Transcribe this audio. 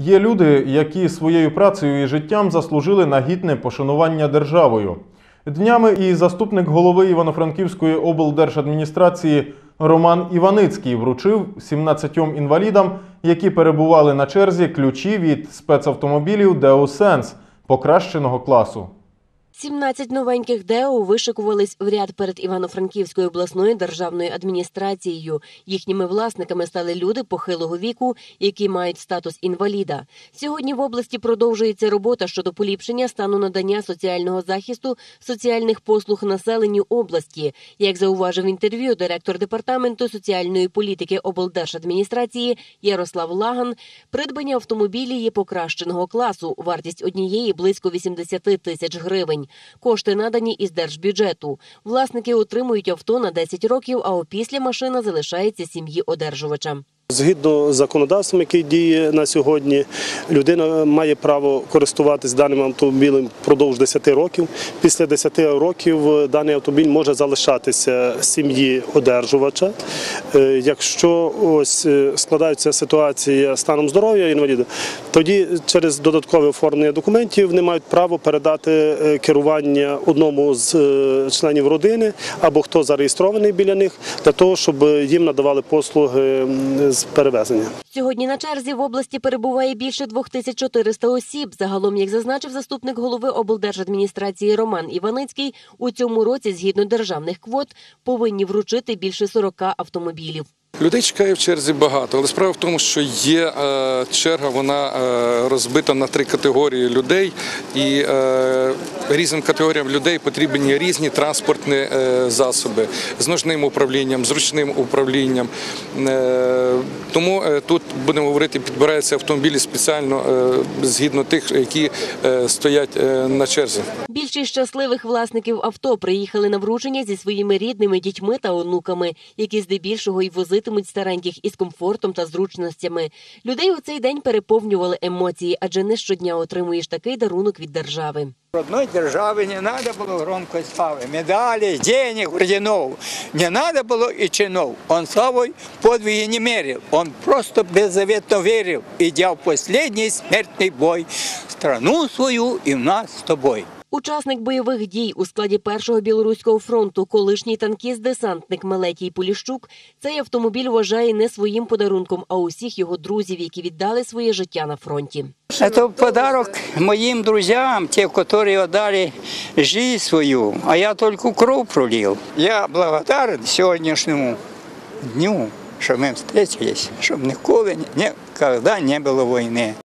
Є люди, які своєю працею і життям заслужили на гідне пошанування державою. Днями і заступник голови Івано-Франківської облдержадміністрації Роман Іваницький вручив 17 інвалідам, які перебували на черзі, ключі від спецавтомобілів Деосенс покращеного класу. 17 новеньких ДЕО вишикувались в ряд перед Івано-Франківською обласною державною адміністрацією. Їхніми власниками стали люди похилого віку, які мають статус інваліда. Сьогодні в області продовжується робота щодо поліпшення стану надання соціального захисту соціальних послуг населенню області. Як зауважив інтерв'ю директор департаменту соціальної політики облдержадміністрації Ярослав Лаган, придбання автомобілі є покращеного класу. Вартість однієї близько 80 тисяч гривень. Кошти надані із держбюджету. Власники отримують авто на 10 років, а опісля машина залишається сім'ї одержувача. Згідно з законодавством, яке діє на сьогодні, людина має право користуватись даним автомобілем впродовж 10 років. Після 10 років даний автомобіль може залишатися сім'ї одержувача. Е, Якщо ось е, складається ситуація станом здоров'я інваліда, тоді через додаткове оформлення документів вони мають право передати е, керування одному з е, членів родини або хто зареєстрований біля них, для того, щоб їм надавали послуги м, з перевезення. Сьогодні на черзі в області перебуває більше 2400 осіб. Загалом, як зазначив заступник голови облдержадміністрації Роман Іваницький, у цьому році, згідно державних квот, повинні вручити більше 40 автомобілів. Людей чекає в черзі багато, але справа в тому, що є е, черга, вона е, розбита на три категорії людей, і е, різним категоріям людей потрібні різні транспортні е, засоби з ножним управлінням, зручним управлінням. Е, тому тут будемо говорити, підбираються автомобілі спеціально згідно тих, які стоять на черзі. Більшість щасливих власників авто приїхали на вручення зі своїми рідними дітьми та онуками, які здебільшого й возитимуть стареньких із комфортом та зручностями. Людей у цей день переповнювали емоції, адже не щодня отримуєш такий дарунок від держави. Родной державы не надо было громкой славы, медалей, денег, орденов. Не надо было и чинов. Он славой подвиги не мерил. Он просто беззаветно верил, идя в последний смертный бой. в Страну свою и в нас с тобой. Учасник бойових дій у складі першого білоруського фронту, колишній танкіст-десантник Мелетій Поліщук, цей автомобіль вважає не своїм подарунком, а усіх його друзів, які віддали своє життя на фронті. Это подарок моим друзьям, те, которые отдали жизнь свою, а я только кровь пролил. Я благодарен сегодняшнему дню, что мы встретились, чтобы никогда, никогда не было войны.